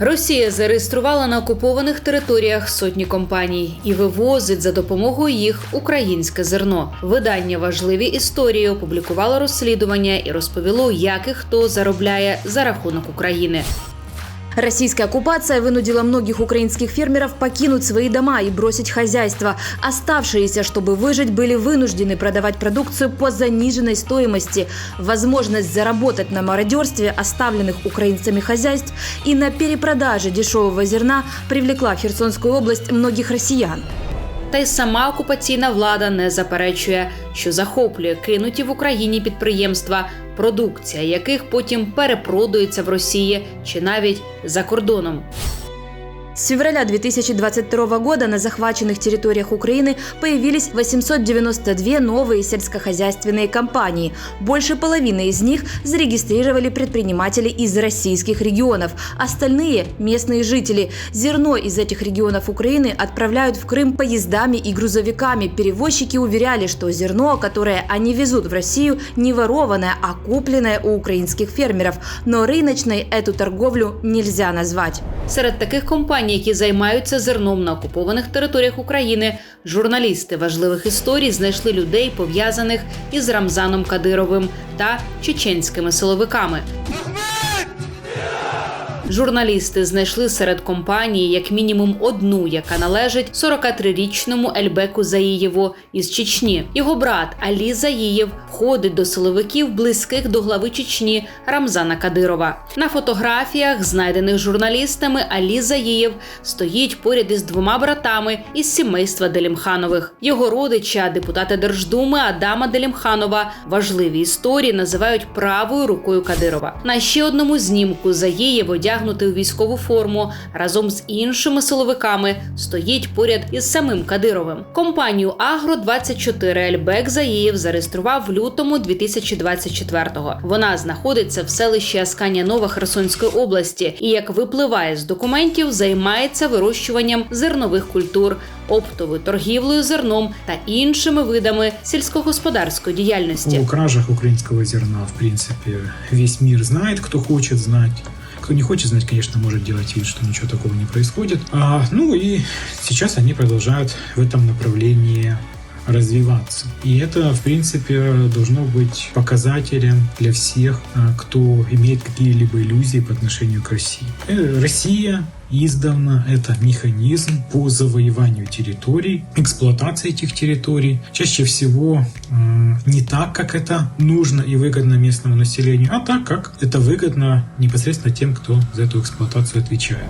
Росія зареєструвала на окупованих територіях сотні компаній і вивозить за допомогою їх українське зерно. Видання важливі історії опублікувало розслідування і розповіло, як і хто заробляє за рахунок України. Российская оккупация вынудила многих украинских фермеров покинуть свои дома и бросить хозяйство. Оставшиеся, чтобы выжить, были вынуждены продавать продукцию по заниженной стоимости. Возможность заработать на мародерстве оставленных украинцами хозяйств и на перепродаже дешевого зерна привлекла в Херсонскую область многих россиян. Та й сама окупаційна влада не заперечує, що захоплює кинуті в Україні підприємства, продукція яких потім перепродується в Росії чи навіть за кордоном. С февраля 2022 года на захваченных территориях Украины появились 892 новые сельскохозяйственные компании. Больше половины из них зарегистрировали предприниматели из российских регионов. Остальные – местные жители. Зерно из этих регионов Украины отправляют в Крым поездами и грузовиками. Перевозчики уверяли, что зерно, которое они везут в Россию, не ворованное, а купленное у украинских фермеров. Но рыночной эту торговлю нельзя назвать. Серед таких компаній, які займаються зерном на окупованих територіях України, журналісти важливих історій знайшли людей, пов'язаних із Рамзаном Кадировим та чеченськими силовиками. Журналісти знайшли серед компанії як мінімум одну, яка належить 43-річному Ельбеку Заїєву із Чечні. Його брат Алі Заїєв входить до силовиків, близьких до глави Чечні Рамзана Кадирова. На фотографіях, знайдених журналістами, Алі Заїєв стоїть поряд із двома братами із сімейства Делімханових. Його родича, депутата Держдуми Адама Делімханова, важливі історії називають правою рукою Кадирова. На ще одному знімку Заїєв одягнутий у військову форму разом з іншими силовиками стоїть поряд із самим Кадировим. Компанію Агро 24 Ельбек Заїєв зареєстрував в лютому 2024-го. Вона знаходиться в селищі Асканія Нова Херсонської області і, як випливає з документів, займається вирощуванням зернових культур, оптовою торгівлею зерном та іншими видами сільськогосподарської діяльності. О кражах украинского зерна, в принципе, весь мир знает, кто хочет знать. Кто не хочет знать, конечно, может делать вид, что ничего такого не происходит. А, ну и сейчас они продолжают в этом направлении развиваться. И это, в принципе, должно быть показателем для всех, а, кто имеет какие-либо иллюзии по отношению к России. Э, Россия издавна это механизм по завоеванию территорий, эксплуатации этих территорий. Чаще всего м, не так, как это нужно и выгодно местному населению, а так, как это выгодно непосредственно тем, кто за эту эксплуатацию отвечает.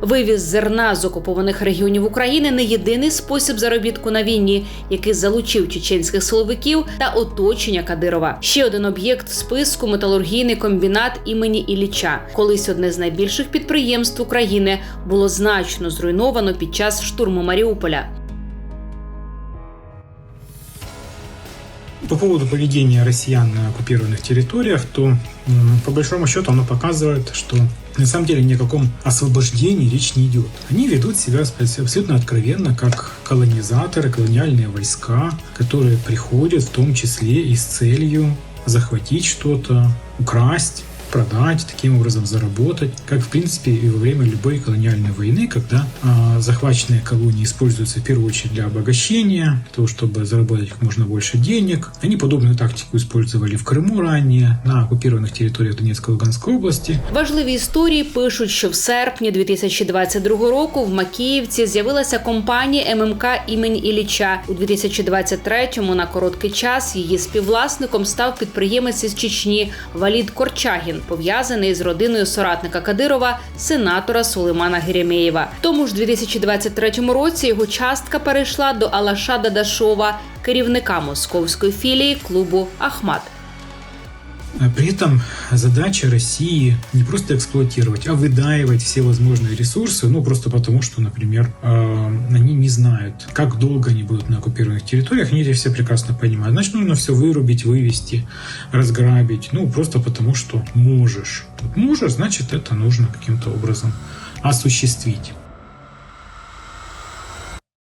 Вивіз зерна з окупованих регіонів України не єдиний спосіб заробітку на війні, який залучив чеченських силовиків та оточення Кадирова. Ще один об'єкт в списку металургійний комбінат імені Ілліча. Колись одне з найбільших підприємств України було значно зруйновано під час штурму Маріуполя. По поводу поведения россиян на оккупированных территориях, то по большому счету оно показывает, что на самом деле ни о каком освобождении речь не идет. Они ведут себя абс- абсолютно откровенно как колонизаторы, колониальные войска, которые приходят в том числе и с целью захватить что-то, украсть, продать, таким образом заработать, как в принципе и во время любой колониальной войны, когда а, захваченные колонии используются в первую очередь для обогащения, для того, чтобы заработать как можно больше денег. Они подобную тактику использовали в Крыму ранее, на оккупированных территориях Донецкой и Луганской области. Важливі історії пишуть, що в серпні 2022 року в Макіївці з'явилася компанія ММК імені Ілліча. У 2023-му на короткий час її співвласником став підприємець із Чечні Валід Корчагін, пов'язаний з родиною соратника Кадирова, сенатора Сулеймана Геремєєва. Тому ж 2023 році його частка перейшла до Алаша Дадашова, керівника московської філії клубу Ахмат. А При этом задача России не просто эксплуатировать, а выдаивать все возможные ресурсы, ну просто потому, что, например, э, они не знают, как долго они будут на оккупированных территориях, они это все прекрасно понимают. Значит, нужно все вырубить, вывести, разграбить, ну просто потому, что можешь. Можешь, значит, это нужно каким-то образом осуществить.